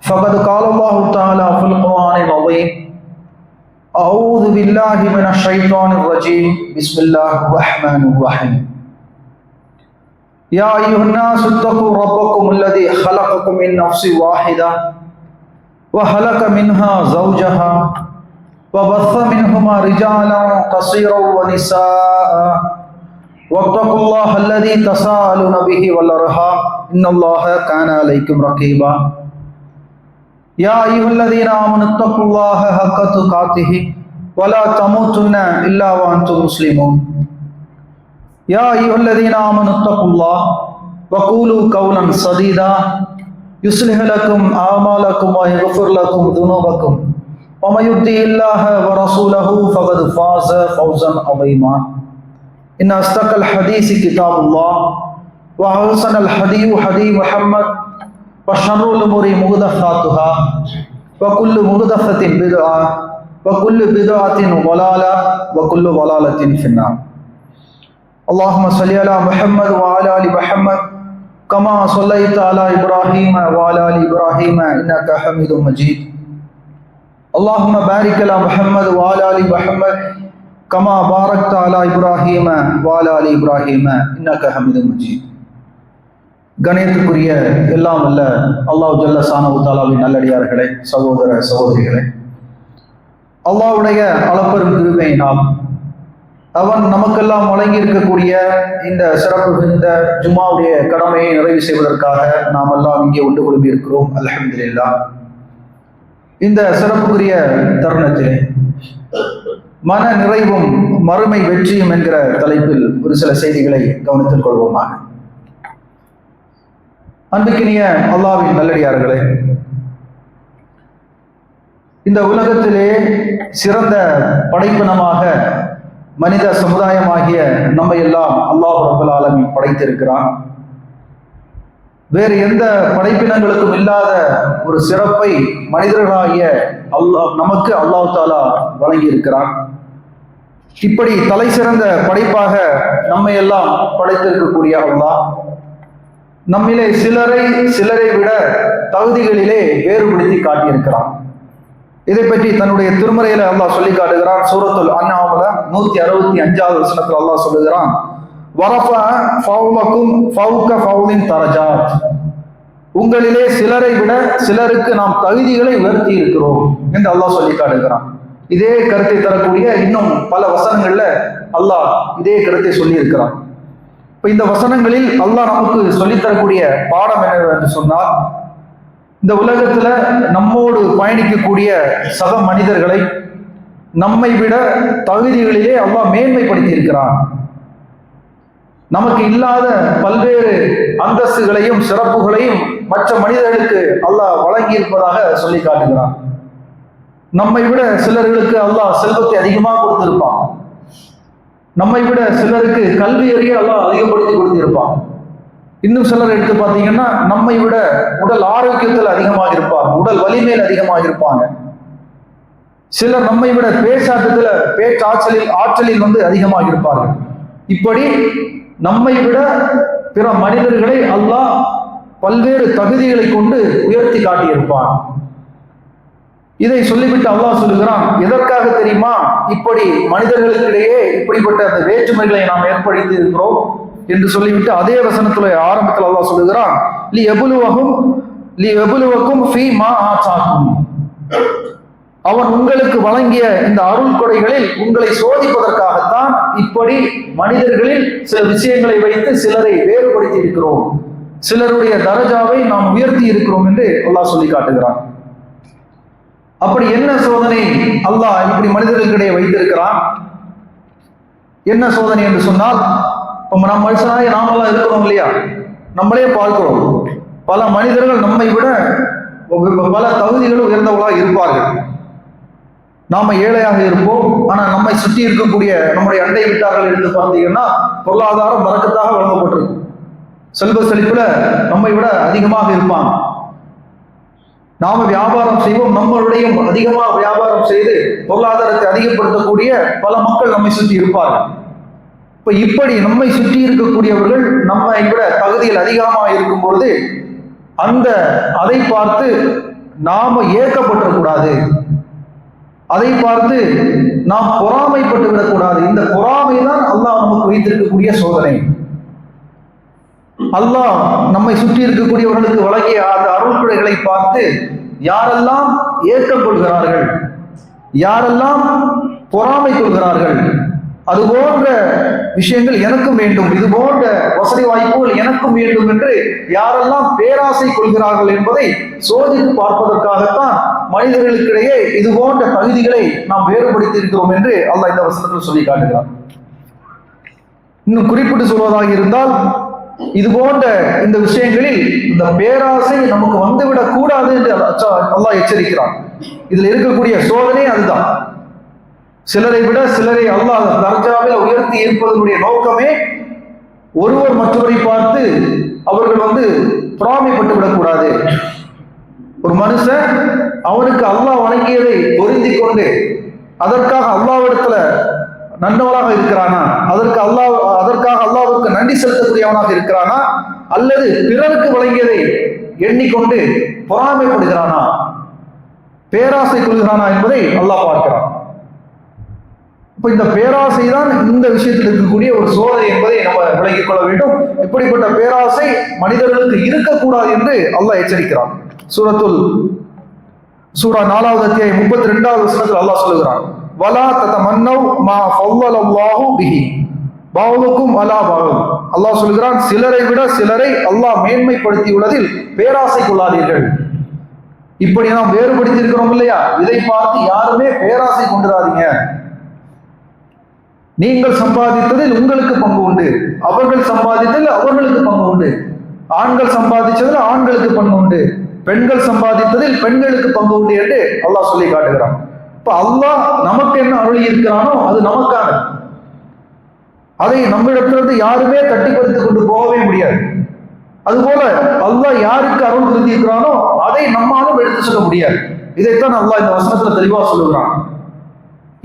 فقد قال الله تعالى في القرآن العظيم أعوذ بالله من الشيطان الرجيم. بسم الله الرحمن الرحيم. يا أيها الناس اتقوا ربكم الذي خلقكم من نفس واحدة وخلق منها زوجها وبث منهما رجالا كثيرا ونساء. واتقوا الله الذي تساءلون به والأرحام. إن الله كان عليكم رقيبا. يا أيها الذين آمنوا اتقوا الله حق تقاته ولا تموتن إلا وأنتم مسلمون. يا أيها الذين آمنوا اتقوا الله وقولوا قولا سديدا. يصلح لكم أعمالكم ويغفر لكم ذنوبكم. ومن يطع الله ورسوله فقد فاز فوزا عظيما. إن أصدق الحديث كتاب الله وأحسن الحديث حديث محمد وشر الأمور محدثاتها وكل محدثه بدعة وكل بدعة ضلالة وكل ضلالة في النار. اللهم صل على محمد وعلى آل محمد كما صليت على إبراهيم وعلى آل إبراهيم إنك حميد مجيد. اللهم بارك على محمد وعلى آل محمد كما باركت على إبراهيم وعلى آل إبراهيم إنك حميد مجيد. கணேத்துக்குரிய எல்லாம் அல்ல அல்லாஹ் ஜல்ல சானவு தாலாவின் நல்லடியார்களே சகோதர சகோதரிகளே. அல்லாஹ்வுடைய அளப்பெரும் நாம் அவன் நமக்கெல்லாம் வழங்கி இருக்கக்கூடிய இந்த சிறப்பு மிகுந்த ஜும்மாவுடைய கடமையை நிறைவு செய்வதற்காக நாம் எல்லாம் இங்கே ஒன்று குழுமி இருக்கிறோம். அலமதுல்லா இந்த சிறப்புக்குரிய தருணத்திலே மன நிறைவும் மறுமை வெற்றியும் என்கிற தலைப்பில் ஒரு சில செய்திகளை கவனித்துக் கொள்வோமாக. அன்புக்கினிய அல்லாவின் நல்லடியார்களே இந்த உலகத்திலே சிறந்த படைப்பினமாக மனித சமுதாயமாகிய நம்ம எல்லாம் அல்லாஹ் ரபுல் ஆலமி படைத்திருக்கிறான். வேறு எந்த படைப்பினங்களுக்கும் இல்லாத ஒரு சிறப்பை மனிதர்களாகிய அல்லாஹ் நமக்கு அல்லாஹ் தாலா வழங்கி இருக்கிறான் இப்படி தலை சிறந்த படைப்பாக நம்மை எல்லாம் படைத்திருக்கக்கூடிய அல்லாஹ் நம்மிலே சிலரை சிலரை விட தகுதிகளிலே வேறுபடுத்தி காட்டியிருக்கிறான். இதை பற்றி தன்னுடைய திருமறையில அல்லாஹ் சொல்லி காட்டுகிறான். சூரத்துல் அண்ணாமல நூத்தி அறுபத்தி அஞ்சாவது வசனத்துல அல்லாஹ் சொல்லுகிறான். உங்களிலே சிலரை விட சிலருக்கு நாம் தகுதிகளை உயர்த்தி இருக்கிறோம் என்று அல்லாஹ் சொல்லி காட்டுகிறான். இதே கருத்தை தரக்கூடிய இன்னும் பல வசனங்கள்ல அல்லாஹ் இதே கருத்தை சொல்லி இருக்கிறான் இப்ப இந்த வசனங்களில் அல்லாஹ் நமக்கு சொல்லித்தரக்கூடிய பாடம் என்ன என்று சொன்னால் இந்த உலகத்துல நம்மோடு பயணிக்கக்கூடிய சக மனிதர்களை நம்மை விட தகுதிகளிலே அல்லாஹ் மேன்மைப்படுத்தி இருக்கிறான் நமக்கு இல்லாத பல்வேறு அந்தஸ்துகளையும் சிறப்புகளையும் மற்ற மனிதர்களுக்கு அல்லாஹ் வழங்கி இருப்பதாக சொல்லி காட்டுகிறான். நம்மை விட சிலர்களுக்கு அல்லாஹ் செல்வத்தை அதிகமாக கொடுத்திருப்பான். நம்மை விட சிலருக்கு கல்வி அறிய எல்லாம் அதிகப்படுத்தி கொடுத்திருப்பான். இன்னும் சிலர் எடுத்து பார்த்தீங்கன்னா நம்மை விட உடல் ஆரோக்கியத்தில் அதிகமாக இருப்பாங்க உடல் வலிமையில் அதிகமாக இருப்பாங்க. சிலர் நம்மை விட பேச்சாட்டத்தில் பேச்சாற்றலில் ஆற்றலில் வந்து அதிகமாக இருப்பார்கள். இப்படி நம்மை விட பிற மனிதர்களை அல்லாஹ் பல்வேறு தகுதிகளை கொண்டு உயர்த்தி காட்டியிருப்பான். இதை சொல்லிவிட்டு அல்லாஹ் சொல்லுகிறான் எதற்காக தெரியுமா? இப்படி மனிதர்களுக்கிடையே இப்படிப்பட்ட அந்த வேற்றுமைகளை நாம் ஏற்படுத்தி இருக்கிறோம் என்று சொல்லிவிட்டு அதே வசனத்துல ஆரம்பத்தில் அல்லாஹ் சொல்லுகிறான் லி எபுலுவகும் லி எபுலுவக்கும் ஃபீ மா ஆச்சாக்கும் அவன் உங்களுக்கு வழங்கிய இந்த அருள் கொடைகளில் உங்களை சோதிப்பதற்காகத்தான் இப்படி மனிதர்களில் சில விஷயங்களை வைத்து சிலரை வேறுபடுத்தி இருக்கிறோம். சிலருடைய தரஜாவை நாம் உயர்த்தி இருக்கிறோம் என்று அல்லாஹ் சொல்லி காட்டுகிறான். அப்படி என்ன சோதனை? அல்லாஹ் இப்படி மனிதர்களுக்கிடையே வைத்திருக்கிறான். என்ன சோதனை என்று சொன்னால் இப்போ நம்ம மனுஷனாக நாமெல்லாம் இருக்கிறோம் இல்லையா? நம்மளே பார்க்கிறோம். பல மனிதர்கள் நம்மை விட பல தகுதிகளும் உயர்ந்தவர்களாக இருப்பார்கள். நாம ஏழையாக இருப்போம். ஆனா நம்மை சுற்றி இருக்கக்கூடிய நம்முடைய அண்டை வீட்டார்கள் எடுத்து பார்த்தீங்கன்னா பொருளாதாரம் மறக்கத்தாக வழங்கப்பட்டிருக்கும் செல்வ செழிப்புல நம்மை விட அதிகமாக இருப்பாங்க. நாம வியாபாரம் செய்வோம். நம்மளுடைய அதிகமாக வியாபாரம் செய்து பொருளாதாரத்தை அதிகப்படுத்தக்கூடிய பல மக்கள் நம்மை சுற்றி இருப்பார்கள். இப்ப இப்படி நம்மை சுற்றி இருக்கக்கூடியவர்கள் நம்மை விட தகுதியில் அதிகமாக இருக்கும் பொழுது அந்த அதை பார்த்து நாம ஏக்கப்பட்டக்கூடாது அதை பார்த்து நாம் பொறாமைப்பட்டு விடக்கூடாது. இந்த பொறாமை தான் அல்லாஹ் நமக்கு வைத்திருக்கக்கூடிய சோதனை. அல்லாஹ் நம்மை சுற்றி இருக்கக்கூடியவர்களுக்கு வழங்கிய அந்த அருள்குடைகளை பார்த்து யாரெல்லாம் ஏற்றம் கொள்கிறார்கள் யாரெல்லாம் பொறாமை கொள்கிறார்கள் அது போன்ற விஷயங்கள் எனக்கும் வேண்டும் இது போன்ற வசதி வாய்ப்புகள் எனக்கும் வேண்டும் என்று யாரெல்லாம் பேராசை கொள்கிறார்கள் என்பதை சோதித்து பார்ப்பதற்காகத்தான் மனிதர்களுக்கிடையே இது போன்ற தகுதிகளை நாம் வேறுபடுத்தி இருக்கிறோம் என்று அல்லாஹ் இந்த வசனத்தில் சொல்லி காட்டுகிறார் இன்னும் குறிப்பிட்டு சொல்வதாக இருந்தால் இது போன்ற இந்த விஷயங்களில் இந்த பேராசை நமக்கு வந்துவிடக் கூடாது என்று அல்லாஹ் எச்சரிக்கிறான். இதில் இருக்கக்கூடிய சோதனை அதுதான். சிலரை விட சிலரை அல்லாஹ் தர்ஜாவில் உயர்த்தி இருப்பதனுடைய நோக்கமே ஒருவர் மற்றவரை பார்த்து அவர்கள் வந்து பொறாமைப்பட்டு விடக்கூடாது ஒரு மனுஷன் அவனுக்கு அல்லாஹ் வணங்கியதை பொருந்தி கொண்டு அதற்காக அல்லாவிடத்துல நன்னவனாக இருக்கிறானா? அதற்கு அல்லாஹ் அதற்காக அல்லாவுக்கு நன்றி செலுத்தக்கூடியவனாக இருக்கிறானா? அல்லது பிறருக்கு வழங்கியதை எண்ணிக்கொண்டு பொறாமைப்படுகிறானா? பேராசை கொள்கிறானா என்பதை அல்லாஹ் பார்க்கிறான். இப்போ இந்த பேராசை தான் இந்த விஷயத்தில் இருக்கக்கூடிய ஒரு சோதனை என்பதை நம்ம விளங்கிக் கொள்ள வேண்டும். இப்படிப்பட்ட பேராசை மனிதர்களுக்கு இருக்கக்கூடாது என்று அல்லாஹ் எச்சரிக்கிறான். சூரத்துல் சூரா நாலாவது அத்தியாயம் முப்பத்தி ரெண்டாவது வசனத்தில் அல்லாஹ் சொல்லுகிறான். வலா தத மன்னவ் மா ஃபவ்வலல்லாஹு பிஹி பாவுக்கும் அலா பாவல் அல்லாஹ் சொல்கிறான் சிலரை விட சிலரை அல்லாஹ் மேன்மைப்படுத்தி உள்ளதில் பேராசை கொள்ளாதீர்கள் இப்படி நாம் வேறுபடுத்தி இருக்கிறோம் இல்லையா? இதை பார்த்து யாருமே பேராசை கொண்டுறாதீங்க. நீங்கள் சம்பாதித்ததில் உங்களுக்கு பங்கு உண்டு. அவர்கள் சம்பாதித்ததில் அவர்களுக்கு பங்கு உண்டு. ஆண்கள் சம்பாதிச்சதில் ஆண்களுக்கு பங்கு உண்டு. பெண்கள் சம்பாதித்ததில் பெண்களுக்கு பங்கு உண்டு என்று அல்லாஹ் சொல்லி காட்டுகிறான். இப்போ அல்லாஹ் நமக்கு என்ன அருளி இருக்கிறானோ அது நமக்கான அதை நம்மிடத்திலிருந்து யாருமே தட்டி பறித்து கொண்டு போகவே முடியாது. அதுபோல அல்லாஹ் யாருக்கு அருள் விருந்தி இருக்கிறானோ அதை நம்மாலும் எடுத்து சொல்ல முடியாது. இதைத்தான் அல்லாஹ் இந்த வசனத்துல தெளிவா சொல்லுகிறான்.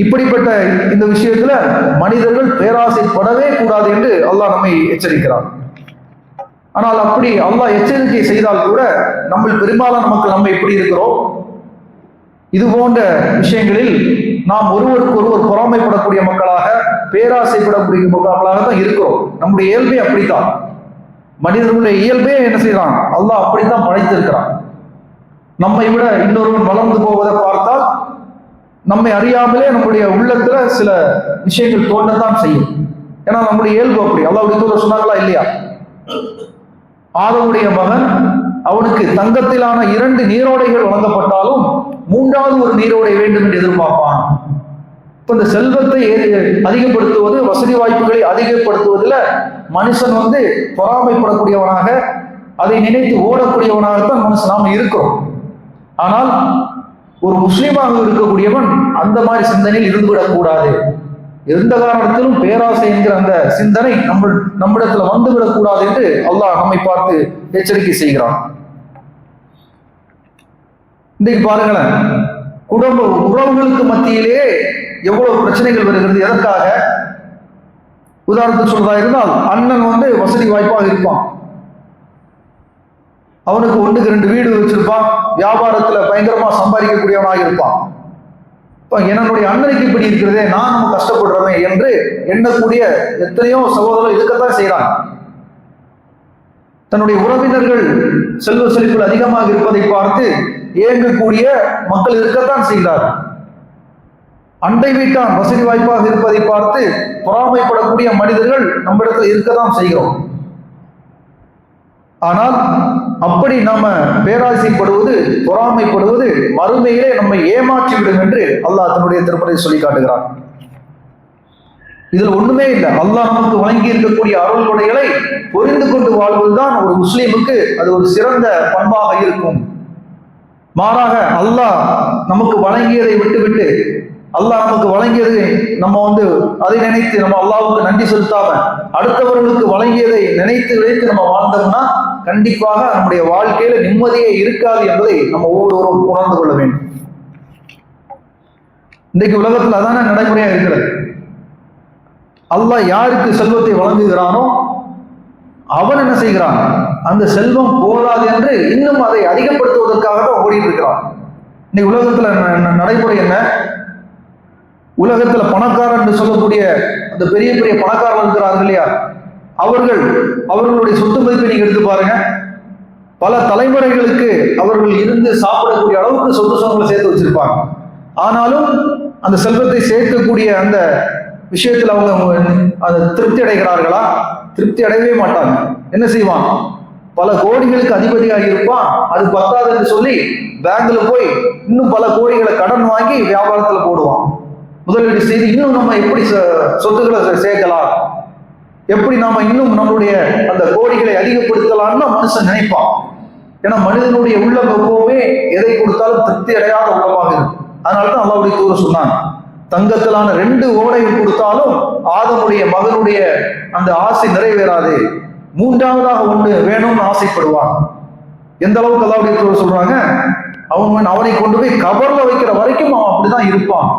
இப்படிப்பட்ட இந்த விஷயத்துல மனிதர்கள் பேராசைப்படவே கூடாது என்று அல்லாஹ் நம்மை எச்சரிக்கிறான். ஆனால் அப்படி அல்லாஹ் எச்சரிக்கை செய்தால் கூட நம்ம பெரும்பாலான மக்கள் நம்ம எப்படி இருக்கிறோம். இது போன்ற விஷயங்களில் நாம் ஒருவருக்கு ஒருவர் பொறாமைப்படக்கூடிய மக்களாக பேராசைப்படக்கூடிய மக்களாக தான் இருக்கிறோம். நம்முடைய இயல்பே அப்படித்தான். மனிதர்களுடைய இயல்பே என்ன செய்யறான் அல்லாஹ் அப்படித்தான் படைத்திருக்கிறான். நம்மை விட இன்னொருவன் வளர்ந்து போவதை பார்த்தால் நம்மை அறியாமலே நம்முடைய உள்ளத்துல சில விஷயங்கள் தோன்றத்தான் செய்யும். ஏன்னா நம்முடைய இயல்பு அப்படி. அல்லாவுடைய தூதர் சொன்னாங்களா இல்லையா? ஆதவுடைய மகன் அவனுக்கு தங்கத்திலான இரண்டு நீரோடைகள் வழங்கப்பட்டாலும் மூன்றாவது ஒரு நீரோடை வேண்டும் என்று எதிர்பார்ப்பான். இப்ப இந்த செல்வத்தை அதிகப்படுத்துவது வசதி வாய்ப்புகளை அதிகப்படுத்துவதில் மனுஷன் வந்து பொறாமைப்படக்கூடியவனாக அதை நினைத்து ஓடக்கூடியவனாகத்தான் மனுஷன் நாம் இருக்கிறோம். ஆனால் ஒரு முஸ்லீமாக இருக்கக்கூடியவன் அந்த மாதிரி சிந்தனையில் இருந்துவிடக்கூடாது. எந்த காரணத்திலும் பேராசை என்கிற அந்த சிந்தனை நம்ம நம்மிடத்துல வந்துவிடக் கூடாது என்று அல்லாஹ் நம்மை பார்த்து எச்சரிக்கை செய்கிறான். இன்றைக்கு பாருங்களேன் குடும்ப உறவுகளுக்கு மத்தியிலே எவ்வளவு பிரச்சனைகள் வருகிறது எதற்காக? உதாரணத்துக்கு சொல்றதா இருந்தால் அண்ணன் வந்து வசதி வாய்ப்பாக இருப்பான். அவனுக்கு ஒன்றுக்கு ரெண்டு வீடு வச்சிருப்பான் வியாபாரத்துல பயங்கரமா சம்பாதிக்கக்கூடியவனாக இருப்பான். என்னுடைய அண்ணனுக்கு இப்படி இருக்கிறதே நான் நம்ம கஷ்டப்படுறோமே என்று எண்ணக்கூடிய எத்தனையோ சகோதரர்கள் இருக்கத்தான் செய்கிறாங்க தன்னுடைய உறவினர்கள் செல்வ செழிப்பில் அதிகமாக இருப்பதை பார்த்து இயங்கக்கூடிய மக்கள் இருக்கத்தான் செய்கிறார் அண்டை வீட்டான் வசதி வாய்ப்பாக இருப்பதை பார்த்து பொறாமைப்படக்கூடிய மனிதர்கள் நம்மிடத்தில் இருக்கத்தான் செய்கிறோம். ஆனால் அப்படி நாம பேராசைப்படுவது பொறாமைப்படுவது மறுமையிலே நம்மை ஏமாற்றி விடும் என்று அல்லாஹ் தன்னுடைய திருப்பதை சொல்லி காட்டுகிறான். இதில் ஒண்ணுமே இல்லை. அல்லாஹ் நமக்கு வழங்கி இருக்கக்கூடிய அருள் கொடைகளை புரிந்து கொண்டு வாழ்வதுதான் ஒரு முஸ்லீமுக்கு அது ஒரு சிறந்த பண்பாக இருக்கும். மாறாக அல்லாஹ் நமக்கு வழங்கியதை விட்டுவிட்டு அல்லாஹ் நமக்கு வழங்கியது நம்ம வந்து அதை நினைத்து நம்ம அல்லாவுக்கு நன்றி செலுத்தாம அடுத்தவர்களுக்கு வழங்கியதை நினைத்து நினைத்து நம்ம வாழ்ந்தோம்னா கண்டிப்பாக நம்முடைய வாழ்க்கையில நிம்மதியே இருக்காது என்பதை நம்ம ஒவ்வொருவரும் உணர்ந்து கொள்ள வேண்டும். இன்றைக்கு உலகத்தில் அதான நடைமுறையா இருக்கிறது. அல்லாஹ் யாருக்கு செல்வத்தை வழங்குகிறானோ அவன் என்ன செய்கிறான்? அந்த செல்வம் போதாது என்று இன்னும் அதை அதிகப்படுத்துவதற்காக தான் ஓடிட்டு இருக்கிறான். இன்னைக்கு உலகத்துல நடைமுறை என்ன? உலகத்துல பணக்காரன் என்று சொல்லக்கூடிய அந்த பெரிய பெரிய பணக்காரர்கள் இருக்கிறார்கள் இல்லையா? அவர்கள் அவர்களுடைய சொத்து மதிப்பை நீங்க எடுத்து பாருங்க. பல தலைமுறைகளுக்கு அவர்கள் இருந்து சாப்பிடக்கூடிய அளவுக்கு சொத்து சுகங்களை சேர்த்து வச்சிருப்பாங்க. ஆனாலும் அந்த செல்வத்தை சேர்க்கக்கூடிய அந்த விஷயத்தில் அவங்க அந்த திருப்தி அடைகிறார்களா? திருப்தி அடையவே மாட்டாங்க. என்ன செய்வான்? பல கோடிகளுக்கு அதிபதியாக இருப்பான். அது பத்தாதுன்னு சொல்லி பேங்க்ல போய் இன்னும் பல கோடிகளை கடன் வாங்கி வியாபாரத்தில் போடுவான். முதலீடு செய்து இன்னும் நம்ம எப்படி சொத்துக்களை சே- சேர்க்கலாம்? எப்படி நாம இன்னும் நம்மளுடைய அந்த கோடிகளை அதிகப்படுத்தலாம்னு மனுஷன் நினைப்பான். ஏன்னா மனிதனுடைய உள்ளம் எப்பவுமே எதை கொடுத்தாலும் திருப்தி அடையாத உள்ளமாக இருக்கும். அதனால தான் அல்லாவுடைய தூர சொன்னாங்க தங்கத்திலான ரெண்டு ஓடை கொடுத்தாலும் ஆதனுடைய மகனுடைய அந்த ஆசை நிறைவேறாது. மூன்றாவதாக ஒன்று வேணும்னு ஆசைப்படுவான். எந்த அளவுக்கு அல்லாவுடைய தூர சொல்றாங்க? அவன் அவனை கொண்டு போய் கபர்ல வைக்கிற வரைக்கும் அவன் அப்படிதான் இருப்பான்.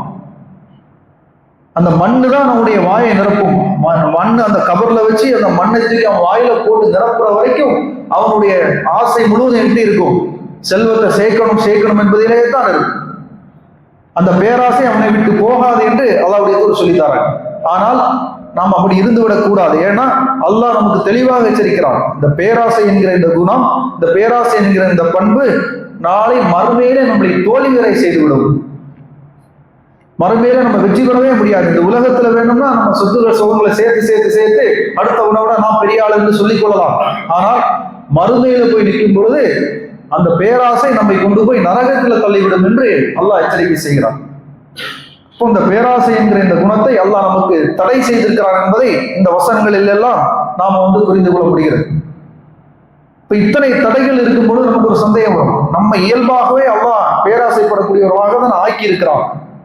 அந்த மண்ணு தான் நம்முடைய வாயை நிரப்பும். மண் அந்த கபர்ல வச்சு அந்த மண்ணை தூக்கி அவன் வாயில போட்டு நிரப்புற வரைக்கும் அவனுடைய ஆசை முழுவதும் எப்படி இருக்கும். செல்வத்தை சேர்க்கணும் சேர்க்கணும் என்பதிலே தான் இருக்கும். அந்த பேராசை அவனை விட்டு போகாது என்று அல்லாவுடைய தூர் சொல்லித்தாராங்க. ஆனால் நாம் அப்படி இருந்து விடக்கூடாது. ஏன்னா அல்லாஹ் நமக்கு தெளிவாக எச்சரிக்கிறான். இந்த பேராசை என்கிற இந்த குணம் இந்த பேராசை என்கிற இந்த பண்பு நாளை மறுமையிலே நம்மளை செய்து செய்துவிடும். மறுமையில நம்ம வெற்றி பெறவே முடியாது. இந்த உலகத்துல வேணும்னா நம்ம சொத்துக்கள் சுகங்களை சேர்த்து சேர்த்து சேர்த்து அடுத்த உணவோட நான் பெரிய ஆள் என்று சொல்லிக் கொள்ளலாம். ஆனால் மறுமையில போய் நிற்கும் பொழுது அந்த பேராசை நம்மை கொண்டு போய் நரகத்துல தள்ளிவிடும் என்று அல்லாஹ் எச்சரிக்கை செய்கிறான். இப்போ இந்த பேராசை என்கிற இந்த குணத்தை அல்லாஹ் நமக்கு தடை செய்திருக்கிறான் என்பதை இந்த வசனங்களில் எல்லாம் நாம வந்து புரிந்து கொள்ள முடிகிறது. இப்ப இத்தனை தடைகள் இருக்கும் பொழுது நமக்கு ஒரு சந்தேகம் வரும். நம்ம இயல்பாகவே அல்லாஹ் பேராசைப்படக்கூடியவராக தான் ஆக்கி இருக்கிறான்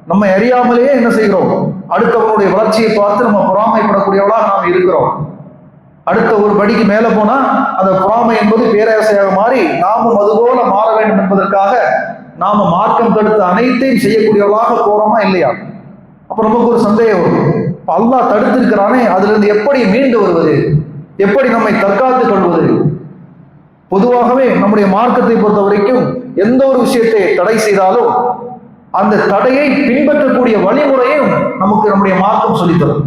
நம்ம அறியாமலேயே என்ன செய்கிறோம்? அடுத்தவனுடைய வளர்ச்சியை பார்த்து நம்ம பொறாமைப்படக்கூடியவளாக நாம் இருக்கிறோம். அடுத்த ஒரு படிக்கு மேல போனா அந்த பொறாமை என்பது பேரரசையாக மாறி நாமும் அதுபோல மாற வேண்டும் என்பதற்காக நாம மார்க்கம் தடுத்து அனைத்தையும் செய்யக்கூடியவளாக போறோமா இல்லையா? அப்ப நமக்கு ஒரு சந்தேகம் வரும். அல்லா அல்லாஹ் தடுத்திருக்கிறானே அதுல இருந்து எப்படி மீண்டு வருவது? எப்படி நம்மை தற்காத்துக் கொள்வது? பொதுவாகவே நம்முடைய மார்க்கத்தை பொறுத்த வரைக்கும் எந்த ஒரு விஷயத்தை தடை செய்தாலும் அந்த தடையை பின்பற்றக்கூடிய வழிமுறையும் நமக்கு நம்முடைய மார்க்கம் சொல்லித் தரும்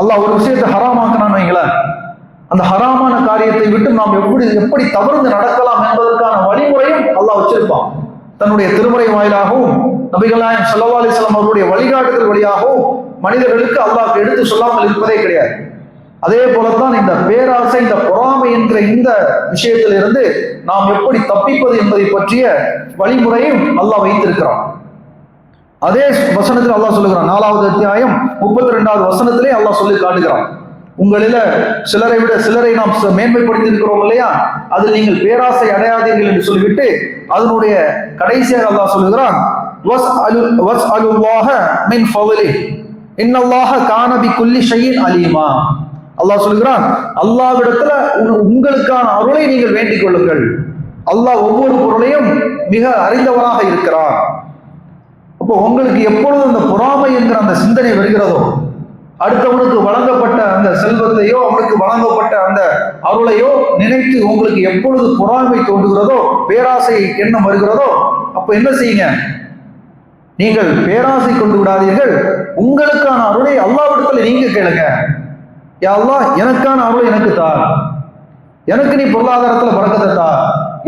அல்லாஹ் ஒரு விஷயத்தை ஹராமாக்கினான்னு வைங்களேன். அந்த ஹராமான காரியத்தை விட்டு நாம் எப்படி எப்படி தவிர்த்து நடக்கலாம் என்பதற்கான வழிமுறையும் அல்லாஹ் வச்சிருப்பான். தன்னுடைய திருமுறை வாயிலாகவும் நபிகளாயம் சல்லா அலிஸ்லாம் அவருடைய வழிகாட்டுதல் வழியாகவும் மனிதர்களுக்கு அல்லாஹ் எடுத்து சொல்லாமல் இருப்பதே கிடையாது. அதே போலத்தான் இந்த பேராசை இந்த பொறாமை என்ற இந்த விஷயத்திலிருந்து நாம் எப்படி தப்பிப்பது என்பதை பற்றிய வழிமுறையும் அல்லாஹ் வைத்திருக்கிறான். அதே வசனத்தில் அல்லாஹ் சொல்லுகிறான். நாலாவது அத்தியாயம் முப்பத்தி ரெண்டாவது வசனத்திலே அல்லாஹ் சொல்லி காட்டுகிறான். உங்களில சிலரை விட சிலரை நாம் ச- மேன்மைப்படுத்தியிருக்கிறோம் இல்லையா? அதில் நீங்கள் பேராசை அடையாதீர்கள் என்று சொல்லிவிட்டு அதனுடைய கடைசியாக அல்லாஹ் சொல்லுகிறான் வஸ் வஸ் ஃபவலி. இன்னல்லாஹ குல்லி ஷையின் அலீமா. அல்லாஹ் சொல்லுகிறான் அல்லாவிடத்துல உங்களுக்கான அருளை நீங்கள் வேண்டிக் கொள்ளுங்கள். அல்லாஹ் ஒவ்வொரு பொருளையும் மிக அறிந்தவனாக இருக்கிறான். இப்போ உங்களுக்கு எப்பொழுது அந்த பொறாமை என்கிற அந்த சிந்தனை வருகிறதோ அடுத்தவனுக்கு வழங்கப்பட்ட அந்த செல்வத்தையோ அவனுக்கு வழங்கப்பட்ட அந்த அருளையோ நினைத்து உங்களுக்கு எப்பொழுது பொறாமை தோன்றுகிறதோ பேராசை எண்ணம் வருகிறதோ அப்ப என்ன செய்யுங்க? நீங்கள் பேராசை கொண்டு விடாதீர்கள். உங்களுக்கான அருளை அல்லாவிடத்தில் நீங்க கேளுங்க. யா அல்லாஹ் எனக்கான அருளை எனக்கு தா. எனக்கு நீ பொருளாதாரத்தில் பறக்கத்தை தா.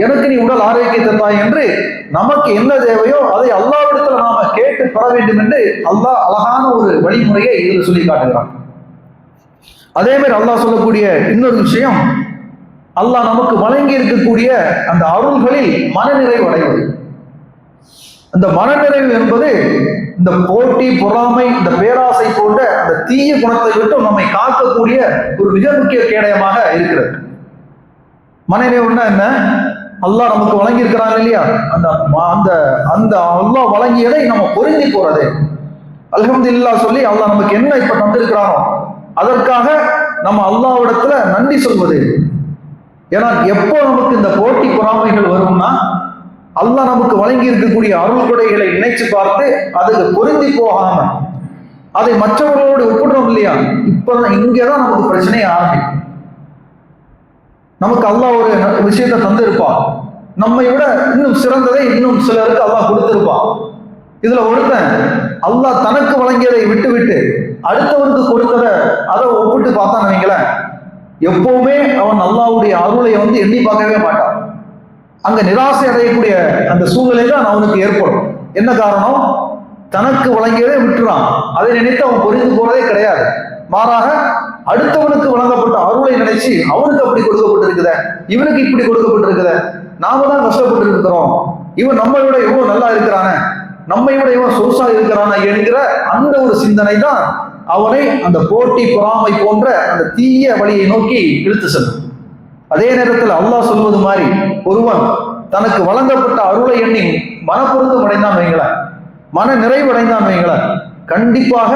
எனக்கு நீ உடல் ஆரோக்கியத்தை தாய் என்று நமக்கு என்ன தேவையோ அதை அல்லாவிடத்துல நாம கேட்டு பெற வேண்டும் என்று அல்லாஹ் அழகான ஒரு வழிமுறையை இதில் சொல்லி காட்டுகிறான். அதே மாதிரி அல்லாஹ் சொல்லக்கூடிய இன்னொரு விஷயம் அல்லாஹ் நமக்கு வழங்கி இருக்கக்கூடிய அந்த அருள்களில் மனநிறைவு அடைவது. அந்த மனநிறைவு என்பது இந்த போட்டி பொறாமை இந்த பேராசை போன்ற அந்த தீய குணத்தை விட்டு நம்மை காக்கக்கூடிய ஒரு மிக முக்கிய கேடயமாக இருக்கிறது. மனநிறைவுன்னா என்ன? அல்லாஹ் நமக்கு வழங்கி இருக்கிறாங்க இல்லையா? அந்த அந்த அந்த அல்லாஹ் வழங்கியதை நம்ம பொருந்தி போறது. அல்ஹம்துலில்லாஹ் சொல்லி அல்லாஹ் நமக்கு என்ன இப்ப தந்திருக்கிறானோ அதற்காக நம்ம அல்லாவிடத்துல நன்றி சொல்வது. ஏன்னா எப்போ நமக்கு இந்த போட்டி பொறாமைகள் வரும்னா அல்லாஹ் நமக்கு வழங்கி இருக்கக்கூடிய அருள் கொடைகளை நினைச்சு பார்த்து அதுக்கு பொருந்தி போகாம அதை மற்றவர்களோடு ஒப்பிடுறோம் இல்லையா? இப்பதான் இங்கேதான் நமக்கு பிரச்சனையே ஆரம்பிக்கும். நமக்கு அல்லாஹ் ஒரு விஷயத்தை தந்திருப்பான் நம்மை விட இன்னும் சிறந்ததை இன்னும் சிலருக்கு அல்லாஹ் கொடுத்திருப்பான் இதுல ஒருத்தன் அல்லாஹ் தனக்கு வழங்கியதை விட்டு விட்டு அடுத்தவருக்கு கொடுத்ததை அதை ஒப்பிட்டு பார்த்தான் வைங்களேன். எப்பவுமே அவன் அல்லாவுடைய அருளை வந்து எண்ணி பார்க்கவே மாட்டான். அங்க நிராசை அடையக்கூடிய அந்த சூழ்நிலை தான் அவனுக்கு ஏற்படும். என்ன காரணம்? தனக்கு வழங்கியதை விட்டுறான். அதை நினைத்து அவன் பொறிந்து போறதே கிடையாது. மாறாக அடுத்தவனுக்கு வழங்கப்பட்ட அருளை நினைச்சு அவனுக்கு அப்படி கொடுக்கப்பட்டிருக்குத இவனுக்கு இப்படி கொடுக்கப்பட்டிருக்குத. நாம தான் கஷ்டப்பட்டு இருக்கிறோம் இவன் நம்மை விட இவன் நல்லா இருக்கிறானே நம்மை விட இவன் சொகுசா இருக்கிறானா என்கிற அந்த ஒரு சிந்தனை தான் அவனை அந்த போட்டி பொறாமை போன்ற அந்த தீய வழியை நோக்கி இழுத்து செல்லும். அதே நேரத்தில் அல்லாஹ் சொல்வது மாதிரி ஒருவன் தனக்கு வழங்கப்பட்ட அருளை எண்ணி மனப்பொருத்தம் அடைந்தான் வைங்களேன். மன நிறைவடைந்தான் வைங்களேன். கண்டிப்பாக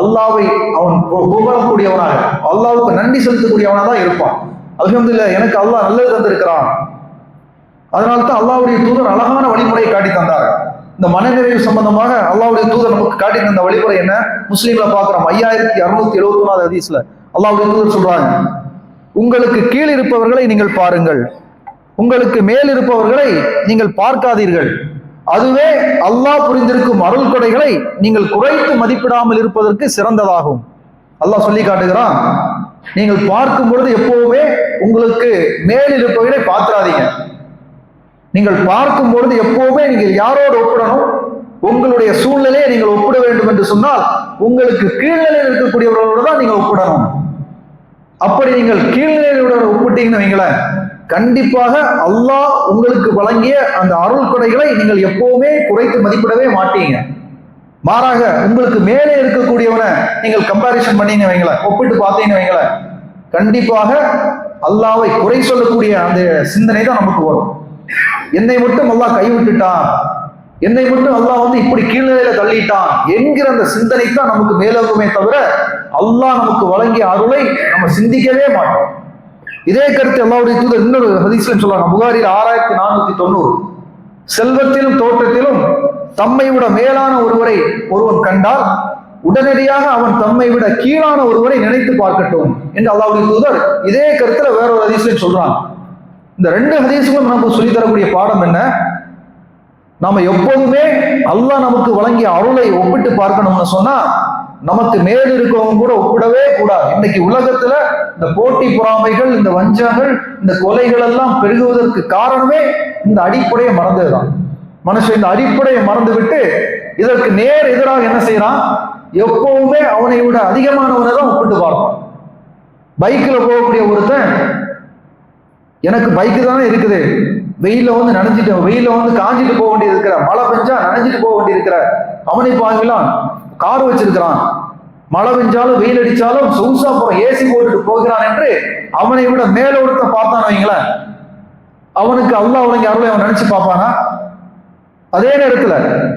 அல்லாவை அவன் புகழக்கூடியவனாக அல்லாவுக்கு நன்றி செலுத்தக்கூடியவனாக தான் இருப்பான். அல்ஹம்துலில்லாஹ் எனக்கு அல்லாஹ் நல்லது தந்திருக்கிறான். அதனால தான் அல்லாவுடைய தூதர் அழகான வழிமுறையை காட்டி தந்தார். இந்த மனநிறைவு சம்பந்தமாக அல்லாவுடைய தூதர் நமக்கு காட்டி தந்த வழிமுறை என்ன? முஸ்லீம்ல பார்க்கிறோம். ஐயாயிரத்தி அறுநூத்தி எழுபத்தி ஒன்பது ஹதீஸ்ல அல்லாவுடைய தூதர் சொல்றாங்க உங்களுக்கு கீழ் இருப்பவர்களை நீங்கள் பாருங்கள். உங்களுக்கு மேல் இருப்பவர்களை நீங்கள் பார்க்காதீர்கள். அதுவே அல்லாஹ் புரிந்திருக்கும் அருள் கொடைகளை நீங்கள் குறைத்து மதிப்பிடாமல் இருப்பதற்கு சிறந்ததாகும். அல்லாஹ் சொல்லி காட்டுகிறான் நீங்கள் பார்க்கும் பொழுது எப்பவுமே உங்களுக்கு மேல் இருப்பவர்களை பார்த்துறாதீங்க நீங்கள் பார்க்கும் பொழுது எப்பவுமே நீங்கள் யாரோடு ஒப்பிடணும்? உங்களுடைய சூழ்நிலையை நீங்கள் ஒப்பிட வேண்டும் என்று சொன்னால் உங்களுக்கு கீழ்நிலையில் இருக்கக்கூடியவர்களோடு தான் நீங்கள் ஒப்பிடணும். அப்படி நீங்கள் கீழ்நிலையுடன் ஒப்பிட்டீங்கன்னு வைங்களேன் கண்டிப்பாக அல்லாஹ் உங்களுக்கு வழங்கிய அந்த அருள் கொடைகளை நீங்கள் எப்பவுமே குறைத்து மதிப்பிடவே மாட்டீங்க. மாறாக உங்களுக்கு மேலே இருக்கக்கூடியவனை நீங்கள் கம்பாரிசன் பண்ணீங்க வைங்களேன் ஒப்பிட்டு பார்த்தீங்க வைங்களேன். கண்டிப்பாக அல்லாவை குறை சொல்லக்கூடிய அந்த சிந்தனை தான் நமக்கு வரும். என்னை மட்டும் அல்லாஹ் கைவிட்டுட்டான். என்னை மட்டும் அல்லாஹ் வந்து இப்படி கீழ்நிலையில தள்ளிட்டான் என்கிற அந்த சிந்தனை தான் நமக்கு மேலோகுமே தவிர அல்லாஹ் நமக்கு வழங்கிய அருளை நம்ம சிந்திக்கவே மாட்டோம். இதே கருத்து அல்லாவுடைய தூதர் இன்னொரு ஹதீஸ்ல சொல்லுவாங்க புகாரில் ஆறாயிரத்தி நானூத்தி தொண்ணூறு. செல்வத்திலும் தோற்றத்திலும் தம்மை விட மேலான ஒருவரை ஒருவன் கண்டால் உடனடியாக அவன் தம்மை விட கீழான ஒருவரை நினைத்து பார்க்கட்டும் என்று அல்லாவுடைய தூதர் இதே கருத்துல வேற ஒரு ஹதீஸ்ல சொல்றாங்க. இந்த ரெண்டு ஹதீஸ்களும் நமக்கு சொல்லித்தரக்கூடிய பாடம் என்ன? நாம எப்போதுமே அல்லாஹ் நமக்கு வழங்கிய அருளை ஒப்பிட்டு பார்க்கணும்னு சொன்னா நமக்கு மேல் இருக்கவங்க கூட ஒப்பிடவே கூடாது. இன்னைக்கு உலகத்துல இந்த போட்டி பொறாமைகள் இந்த வஞ்சங்கள் இந்த கொலைகள் எல்லாம் பெருகுவதற்கு காரணமே இந்த அடிப்படையை மறந்ததுதான். மனுஷன் இந்த அடிப்படையை மறந்து விட்டு இதற்கு நேர் எதிராக என்ன செய்யறான்? எப்பவுமே அவனை விட அதிகமானவனை தான் ஒப்பிட்டு பார்ப்பான். பைக்ல போகக்கூடிய ஒருத்தன் எனக்கு பைக்கு தானே இருக்குது. வெயில வந்து நனைஞ்சிட்டு வெயில வந்து காஞ்சிட்டு போக வேண்டியது இருக்கிற மழை பெஞ்சா நனைஞ்சிட்டு போக வேண்டியிருக்கிற அவனை பாங்கலாம் கார் வச்சிருக்கிறான். மழை பெஞ்சாலும் வெயில் அடிச்சாலும் சொகுசா போற ஏசி போட்டுட்டு போகிறான் என்று அவனை விட மேல ஒருத்த பார்த்தான் வைங்களேன். அவனுக்கு அல்லா அவனுக்கு அருளை அவன் நினைச்சு பார்ப்பானா? அதே நேரத்துல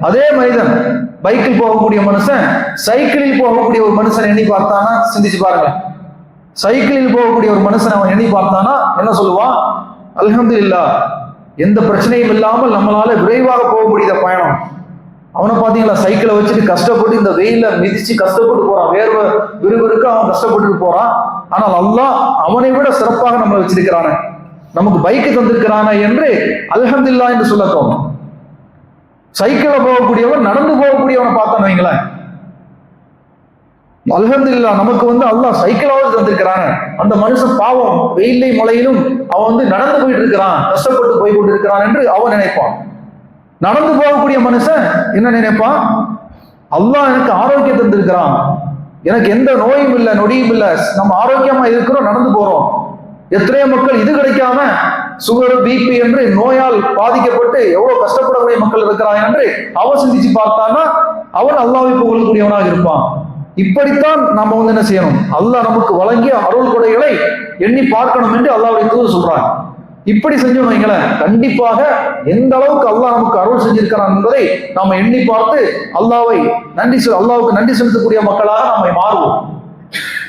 அதே மனிதன் பைக்கில் போகக்கூடிய மனுஷன் சைக்கிளில் போகக்கூடிய ஒரு மனுஷன் எண்ணி பார்த்தானா? சிந்திச்சு பாருங்க. சைக்கிளில் போகக்கூடிய ஒரு மனுஷன் அவன் எண்ணி பார்த்தானா? என்ன சொல்லுவான்? அல்ஹம்துலில்லாஹ் எந்த பிரச்சனையும் இல்லாமல் நம்மளால விரைவாக போக முடியுத பயணம். அவனை பார்த்தீங்களா? சைக்கிளை வச்சுட்டு கஷ்டப்பட்டு இந்த வெயில மிதிச்சு கஷ்டப்பட்டு போறான். வேர்வை விறுவிறுக்க அவன் கஷ்டப்பட்டு போறான். ஆனால் அல்லாஹ் அவனை விட சிறப்பாக நம்மளை வச்சிருக்கிறானே. நமக்கு பைக்கு தந்திருக்கிறானே என்று அல்ஹம்துலில்லாஹ் என்று சொல்ல தோணும் சைக்கிளில் போகக்கூடியவன் நடந்து போகக்கூடியவனை பார்த்தான் வைங்களேன். அல்ஹம்துலில்லாஹ் நமக்கு வந்து அல்லாஹ் சைக்கிளாவது தந்திருக்கிறாங்க அந்த மனுஷன் பாவம் வெயிலை மழையிலும் அவன் வந்து நடந்து போயிட்டு இருக்கிறான். கஷ்டப்பட்டு போய் கொண்டு இருக்கிறான் என்று அவன் நினைப்பான். நடந்து போகக்கூடிய மனுஷன் என்ன நினைப்பான்? அல்லாஹ் எனக்கு ஆரோக்கியம் தந்திருக்கிறான். எனக்கு எந்த நோயும் இல்லை நொடியும் இல்லை. நம்ம ஆரோக்கியமா இருக்கிறோம் நடந்து போறோம். எத்தனையோ மக்கள் இது கிடைக்காம சுகர் பிபி என்று நோயால் பாதிக்கப்பட்டு எவ்வளவு கஷ்டப்படக்கூடிய மக்கள் இருக்கிறாங்க என்று அவன் சிந்திச்சு பார்த்தான்னா அவன் அல்லாவை புகழக்கூடியவனாக இருப்பான். இப்படித்தான் நம்ம வந்து என்ன செய்யணும்? அல்லாஹ் நமக்கு வழங்கிய அருள் கொடைகளை எண்ணி பார்க்கணும் என்று அல்லாவுடைய தூது சொல்றாங்க இப்படி செஞ்சோம் வைங்களேன் கண்டிப்பாக எந்த அளவுக்கு அல்லாஹ் நமக்கு அருள் செஞ்சிருக்கிறான் என்பதை நாம எண்ணி பார்த்து அல்லாவை நன்றி செல் அல்லாவுக்கு நன்றி செலுத்தக்கூடிய மக்களாக நம்மை மாறுவோம்.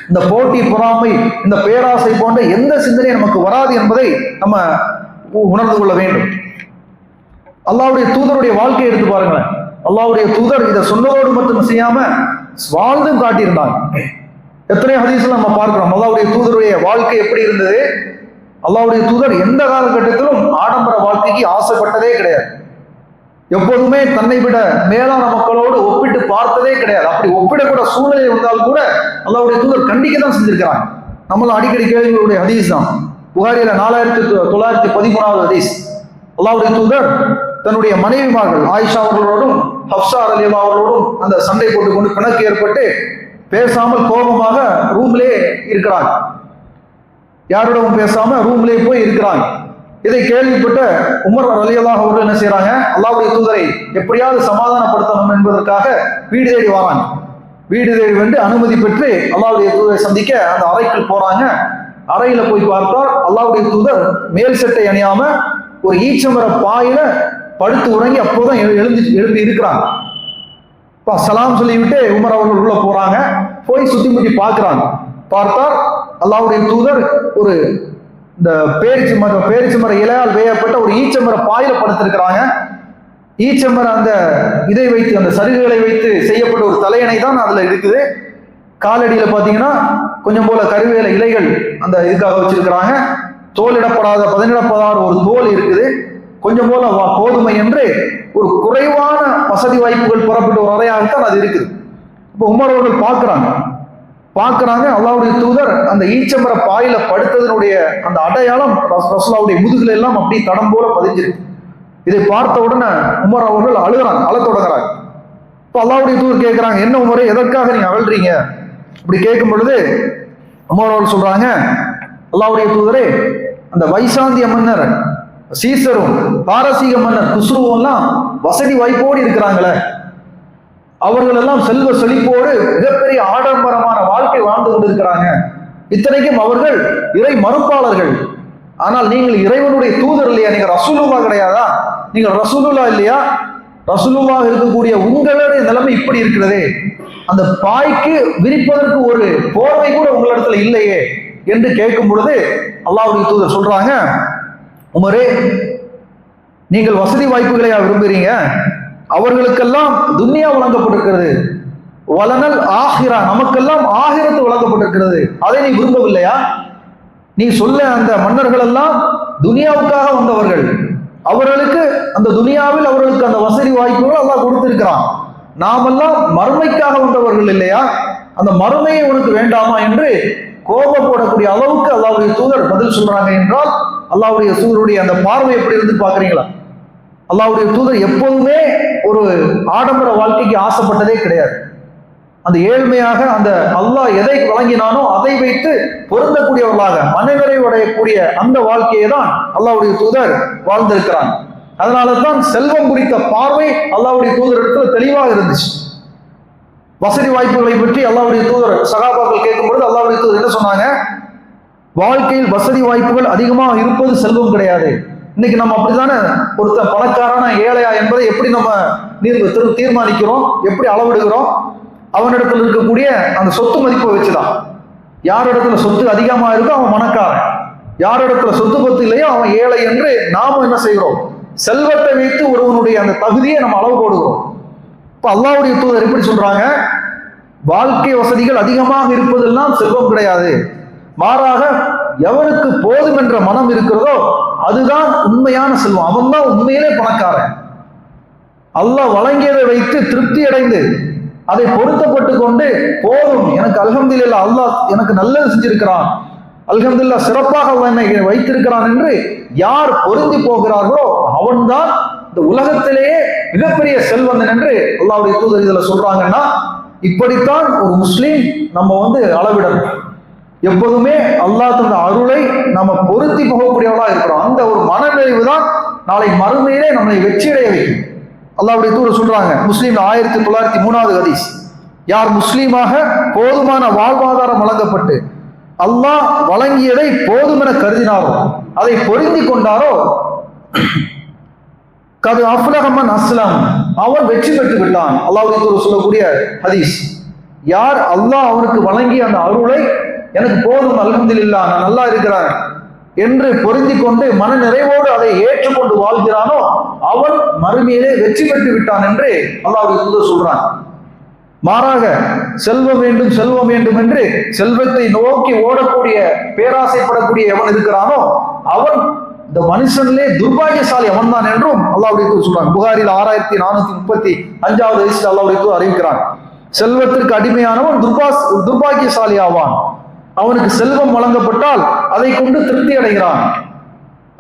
இந்த போட்டி பொறாமை இந்த பேராசை போன்ற எந்த சிந்தனை நமக்கு வராது என்பதை நம்ம உணர்ந்து கொள்ள வேண்டும். அல்லாவுடைய தூதருடைய வாழ்க்கையை எடுத்து பாருங்களேன். அல்லாவுடைய தூதர் இதை சொன்னதோடு மட்டும் செய்யாம வாழ்ந்தும் காட்டியிருந்தாங்க எத்தனை ஹதீஸ்ல நம்ம பார்க்கிறோம் அல்லாவுடைய தூதருடைய வாழ்க்கை எப்படி இருந்தது? அல்லாவுடைய தூதர் எந்த காலகட்டத்திலும் ஆடம்பர வாழ்க்கைக்கு ஆசைப்பட்டதே கிடையாது. எப்போதுமே தன்னை விட மேலான மக்களோடு ஒப்பிட்டு பார்த்ததே கிடையாது. அப்படி ஒப்பிடக்கூட சூழ்நிலை வந்தால் கூட அல்லாவுடைய தூதர் கண்டிக்க தான் செஞ்சிருக்கிறாங்க நம்மளும் அடிக்கடி கேள்விகளுடைய ஹதீஸ் தான். புகாரியில நாலாயிரத்தி தொள்ளாயிரத்தி பதிமூணாவது ஹதீஸ். அல்லாவுடைய தூதர் தன்னுடைய மனைவிமார்கள் ஆயிஷா அவர்களோடும் ஹப்சா அலிவா அவர்களோடும் அந்த சண்டை போட்டுக்கொண்டு பிணக்கு ஏற்பட்டு பேசாமல் கோபமாக ரூம்லே இருக்கிறாங்க யாரோடவும் பேசாம ரூம்லே போய் இருக்கிறாங்க இதை கேள்விப்பட்ட உமர் அலியல்லாஹ் அவர்கள் என்ன செய்யறாங்க அல்லாவுடைய தூதரை எப்படியாவது சமாதானப்படுத்தணும் என்பதற்காக வீடு தேடி வராங்க. வீடு தேடி வந்து அனுமதி பெற்று அல்லாவுடைய தூதரை சந்திக்க அந்த அறைக்குள் போறாங்க. அறையில போய் பார்த்தால் அல்லாவுடைய தூதர் மேல் சட்டை அணியாம ஒரு ஈச்சமர பாயில படுத்து உறங்கி அப்போதான் எழு- எழுந்து இருக்கிறாங்க. அப்ப சலாம் சொல்லிவிட்டு உமர் அவர்கள் உள்ள போறாங்க. போய் சுத்தி முத்தி பார்க்குறாங்க. பார்த்தால் அல்லாவுடைய தூதர் ஒரு இந்த பேரிச்சி மர பேரிச்சி மர இலையால் வேயப்பட்ட ஒரு ஈச்சமர பாயில படுத்திருக்கிறாங்க. ஈச்சமர அந்த இதை வைத்து அந்த சருகுகளை வைத்து செய்யப்பட்ட ஒரு தலையணை தான் அதுல இருக்குது. காலடியில பாத்தீங்கன்னா கொஞ்சம் போல கருவேல இலைகள் அந்த இதுக்காக வச்சிருக்கிறாங்க. தோலிடப்படாத பதனிடப்படாத ஒரு தோல் இருக்குது. கொஞ்சம் போல கோதுமை என்று ஒரு குறைவான வசதி வாய்ப்புகள் புறப்பட்ட ஒரு அறையாகத்தான் அது இருக்குது. இப்போ உமர் அவர்கள் பார்க்குறாங்க. அல்லாவுடைய தூதர் அந்த ஈச்சம்பர பாயில படுத்ததனுடைய அந்த அடையாளம் ரஸ்- முதுகுல எல்லாம் அப்படியே தடம் போல பதிஞ்சிருக்கு. இதை பார்த்த உடனே உமர் அவர்கள் அழுகிறாங்க அழ தொடங்குறாங்க. இப்போ அல்லாவுடைய தூதர் கேட்குறாங்க என்ன உமரை எதற்காக நீங்க அகழ்றீங்க அப்படி கேட்கும் பொழுது உமர் அவர்கள் சொல்றாங்க அல்லாவுடைய தூதரே அந்த வைசாந்திய மன்னர் சீசரும் பாரசீக மன்னர் குஸ்ருவும் எல்லாம் வசதி வாய்ப்போடு இருக்கிறாங்களே. அவர்கள் எல்லாம் செல்வ செழிப்போடு மிகப்பெரிய ஆடம்பரமான வாழ்க்கை வாழ்ந்து கொண்டிருக்கிறாங்க. இத்தனைக்கும் அவர்கள் இறை மறுப்பாளர்கள். ஆனால் நீங்கள் இறைவனுடைய தூதர் இல்லையா? நீங்கள் ரசூலுல்லா கிடையாதா? நீங்கள் ரசூலுல்லா இல்லையா? ரசூலுல்லாக இருக்கக்கூடிய உங்களுடைய நிலைமை இப்படி இருக்கிறதே. அந்த பாய்க்கு விரிப்பதற்கு ஒரு போர்வை கூட உங்களிடத்துல இல்லையே என்று கேட்கும் பொழுது அல்லாவுடைய தூதர் சொல்றாங்க உமரே நீங்கள் வசதி வாய்ப்புகளையா விரும்புறீங்க? அவர்களுக்கெல்லாம் துன்யா வழங்கப்பட்டிருக்கிறது. வலனல் ஆஹிரா நமக்கெல்லாம் ஆகிரத்து வழங்கப்பட்டிருக்கிறது. அதை நீ விரும்பவில்லையா? நீ சொல்ல அந்த மன்னர்கள் எல்லாம் துனியாவுக்காக வந்தவர்கள். அவர்களுக்கு அந்த துனியாவில் அவர்களுக்கு அந்த வசதி வாய்ப்புகள் அல்லாஹ் கொடுத்திருக்கிறான். நாமெல்லாம் மறுமைக்காக வந்தவர்கள் இல்லையா? அந்த மறுமையை உனக்கு வேண்டாமா என்று கோபப்படக்கூடிய அளவுக்கு அல்லாவுடைய தூதர் பதில் சொல்றாங்க என்றால் அல்லாவுடைய தூதருடைய அந்த பார்வை எப்படி இருந்து பாக்குறீங்களா அல்லாவுடைய தூதர் எப்போதுமே ஒரு ஆடம்பர வாழ்க்கைக்கு ஆசைப்பட்டதே கிடையாது. அந்த ஏழ்மையாக அந்த அல்லாஹ் எதை வழங்கினானோ அதை வைத்து பொருந்தக்கூடியவர்களாக மனநிறைவு அந்த வாழ்க்கையை தான் அல்லாவுடைய தூதர் வாழ்ந்திருக்கிறான் அதனால தான் செல்வம் குறித்த பார்வை அல்லாவுடைய தூதரிடத்துல தெளிவாக இருந்துச்சு. வசதி வாய்ப்புகளை பற்றி அல்லாவுடைய தூதர் சகாபாக்கள் கேட்கும்பொழுது அல்லாவுடைய தூதர் என்ன சொன்னாங்க? வாழ்க்கையில் வசதி வாய்ப்புகள் அதிகமாக இருப்பது செல்வம் கிடையாது. இன்னைக்கு நம்ம அப்படித்தானே ஒருத்த பணக்காரனா ஏழையா என்பதை எப்படி நம்ம நீர் திரு- தீர்மானிக்கிறோம்? எப்படி அளவிடுகிறோம்? அவனிடத்தில் இருக்கக்கூடிய அந்த சொத்து மதிப்பை வச்சுதான். யார் இடத்துல சொத்து அதிகமாக இருக்கோ அவன் மனக்காரன் யார் இடத்துல சொத்து பத்து இல்லையோ அவன் ஏழை என்று நாம என்ன செய்கிறோம்? செல்வத்தை வைத்து ஒருவனுடைய அந்த தகுதியை நம்ம அளவு போடுகிறோம். இப்ப அல்லாவுடைய தூதர் எப்படி சொல்றாங்க? வாழ்க்கை வசதிகள் அதிகமாக இருப்பதெல்லாம் செல்வம் கிடையாது. மாறாக எவனுக்கு போதும் என்ற மனம் இருக்கிறதோ அதுதான் உண்மையான செல்வம். அவன் தான் உண்மையிலே பணக்காரன். அல்லாஹ் வழங்கியதை வைத்து திருப்தி அடைந்து அதை பொருத்தப்பட்டு கொண்டு போதும் எனக்கு அல்ஹம்துலில்லாஹ் அல்லாஹ் எனக்கு நல்லது செஞ்சிருக்கிறான். அல்ஹம்துல்லா சிறப்பாக என்னை வைத்திருக்கிறான் என்று யார் பொருந்தி போகிறார்களோ அவன்தான் இந்த உலகத்திலேயே மிகப்பெரிய செல்வந்தன் என்று அல்லாவுடைய தூதர் இதில் சொல்றாங்கன்னா இப்படித்தான் ஒரு முஸ்லீம் நம்ம வந்து அளவிடணும். எப்போதுமே அல்லாஹ் தந்த அருளை நம்ம பொருத்தி போகக்கூடியவளா இருக்கிறோம். அந்த ஒரு மனநிறைவு தான் நாளை மறுமையிலே நம்மளை வெற்றியடைய வைக்கும். அல்லாவுடைய தூர சொல்றாங்க முஸ்லீம் ஆயிரத்தி தொள்ளாயிரத்தி மூணாவது ஹதீஸ் யார் முஸ்லீமாக போதுமான வாழ்வாதாரம் வழங்கப்பட்டு அல்லாஹ் வழங்கியதை போதுமென கருதினாரோ அதை பொருந்தி கொண்டாரோ கது அஃப்லகமன் அஸ்லாம் அவன் வெற்றி பெற்று விட்டான். அல்லாஹ் சொல்லக்கூடிய ஹதீஸ் யார் அல்லாஹ் அவனுக்கு வழங்கிய அந்த அருளை எனக்கு போதும் அல்ஹம்துலில்லாஹ் நான் நல்லா இருக்கிறேன் என்று பொருந்தி கொண்டு மன நிறைவோடு அதை ஏற்றுக்கொண்டு வாழ்கிறானோ அவன் மறுமையிலே வெற்றி பெற்று விட்டான் என்று அல்லாஹ் தூதர் சொல்றான். மாறாக செல்வம் வேண்டும் செல்வம் வேண்டும் என்று செல்வத்தை நோக்கி ஓடக்கூடிய பேராசைப்படக்கூடிய எவன் இருக்கிறானோ அவன் இந்த மனுஷனிலே துர்பாகியசாலி அவன் தான் என்றும் அல்லாவுடைய சொல்றான். புகாரில் ஆறாயிரத்தி நானூத்தி முப்பத்தி அஞ்சாவது வயசுல அல்லாவுடைய அறிவிக்கிறான். செல்வத்திற்கு அடிமையானவன் துர்பா துர்பாகியசாலி ஆவான் அவனுக்கு செல்வம் வழங்கப்பட்டால் அதை கொண்டு திருப்தி அடைகிறான்.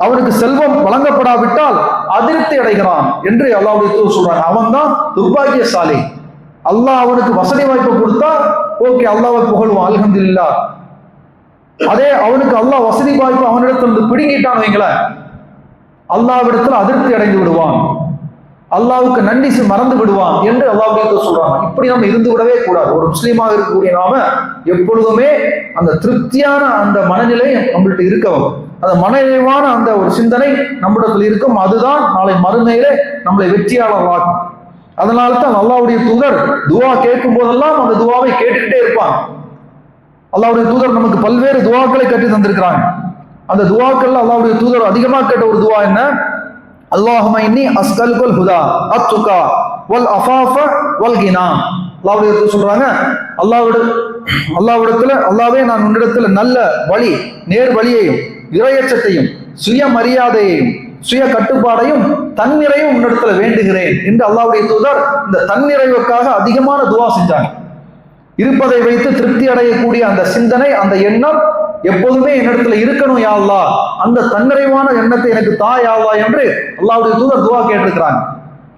அவனுக்கு செல்வம் வழங்கப்படாவிட்டால் அதிருப்தி அடைகிறான் என்று அல்லாவுடைய சொல்றான் அவன் தான் துர்பாகியசாலி. அல்லாஹ் அவனுக்கு வசதி வாய்ப்பு கொடுத்தா ஓகே அல்லாவை புகழ்வான். அல்ஹம்துலில்லா. அதே அவனுக்கு அல்லாஹ் வசதி வாய்ப்பு அவனிடத்திலிருந்து பிடுங்கிட்டான் வைங்களேன். அல்லாவிடத்தில் அதிருப்தி அடைந்து விடுவான். அல்லாவுக்கு நன்றி மறந்து விடுவான் என்று அல்லாஹ் சொல்றாங்க. இப்படி நம்ம இருந்து விடவே கூடாது. ஒரு முஸ்லீமாக இருக்கக்கூடிய நாம எப்பொழுதுமே அந்த திருப்தியான அந்த மனநிலை நம்மள்ட்ட இருக்கவும் அந்த மனநிறைவான அந்த ஒரு சிந்தனை நம்மிடத்தில் இருக்கும். அதுதான் நாளை மறுமையிலே நம்மளை வெற்றியாளர்களாகும் அதனால தான் அல்லாவுடைய தூதர் துவா கேட்கும் போதெல்லாம் அந்த துவாவை கேட்டுக்கிட்டே இருப்பான். அல்லாவுடைய தூதர் நமக்கு பல்வேறு துவாக்களை கட்டி தந்திருக்கிறாங்க. அந்த துவாக்கள்ல அல்லாவுடைய தூதர் அதிகமாக கேட்ட ஒரு துவா என்ன? அல்லாஹும இன்னி அஸ்கல்குல் ஹுதா அத்துகா வல் அஃபாஃப வல் கினா அல்லாவுடைய சொல்றாங்க அல்லாவிட அல்லாவிடத்துல அல்லாவே நான் உன்னிடத்துல நல்ல வழி நேர் வழியையும் இறையச்சத்தையும் சுயமரியாதையையும் சுய கட்டுப்பாடையும் தன்னிறையும் உன்னிடத்துல வேண்டுகிறேன் என்று அல்லாவுடைய தூதர் இந்த தன்னிறைவுக்காக அதிகமான துவா செஞ்சாங்க. இருப்பதை வைத்து திருப்தி அடையக்கூடிய அந்த சிந்தனை அந்த எண்ணம் எப்போதுமே என்னிடத்துல இருக்கணும் யாழ்லா அந்த தன்னிறைவான எண்ணத்தை எனக்கு தா யாழ்லா என்று அல்லாவுடைய தூதர் துவா கேட்டிருக்கிறாங்க.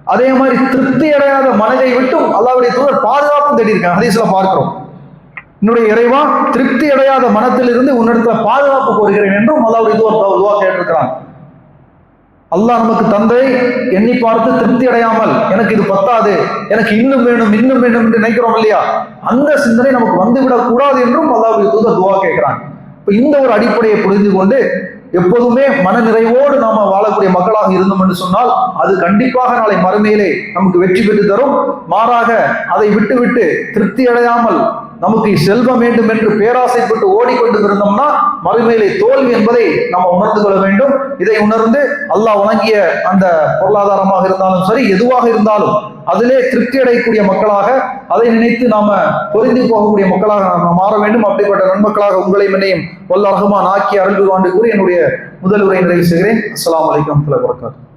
அதே மாதிரி திருப்தி அடையாத மனதை விட்டும் அல்லாவுடைய தூதர் பாதுகாப்பும் தேடி ஹதீஸ்ல பார்க்கிறோம். என்னுடைய இறைவா திருப்தி அடையாத மனத்திலிருந்து உன்னிடத்துல பாதுகாப்பு கோருகிறேன் என்றும் அல்லாவுடைய தூதர் துவா கேட்டிருக்கிறாங்க. அல்லாஹ் நமக்கு தந்தை எண்ணி பார்த்து திருப்தி அடையாமல் எனக்கு இது பத்தாது எனக்கு இன்னும் வேணும் இன்னும் வேணும் என்று நினைக்கிறோம் இல்லையா? அந்த சிந்தனை நமக்கு வந்துவிடக் கூடாது என்றும் அல்லாவுடைய தூதர் துவா கேட்கிறாங்க. இந்த ஒரு அடிப்படையை புரிந்து கொண்டு எப்போதுமே மன நிறைவோடு நாம வாழக்கூடிய மக்களாக இருந்தோம் என்று சொன்னால் அது கண்டிப்பாக நாளை மறுமையிலே நமக்கு வெற்றி பெற்று தரும். மாறாக அதை விட்டுவிட்டு திருப்தி அடையாமல் நமக்கு செல்வம் வேண்டும் என்று பேராசைப்பட்டு ஓடிக்கொண்டு இருந்தோம்னா மறுமையிலே தோல்வி என்பதை நம்ம உணர்ந்து கொள்ள வேண்டும். இதை உணர்ந்து அல்லாஹ் வழங்கிய அந்த பொருளாதாரமாக இருந்தாலும் சரி எதுவாக இருந்தாலும் அதிலே திருப்தி அடையக்கூடிய மக்களாக அதை நினைத்து நாம பொருந்தி போகக்கூடிய மக்களாக நாம் மாற வேண்டும். அப்படிப்பட்ட நண்பர்களாக உங்களை மன்னையும் வல்ல ரகுமான் ஆக்கி அருள்வாண்டு கூறி என்னுடைய முதல் உரை நிறைவு செய்கிறேன். அஸ்லாம் வலைக்கம் வரகாத்து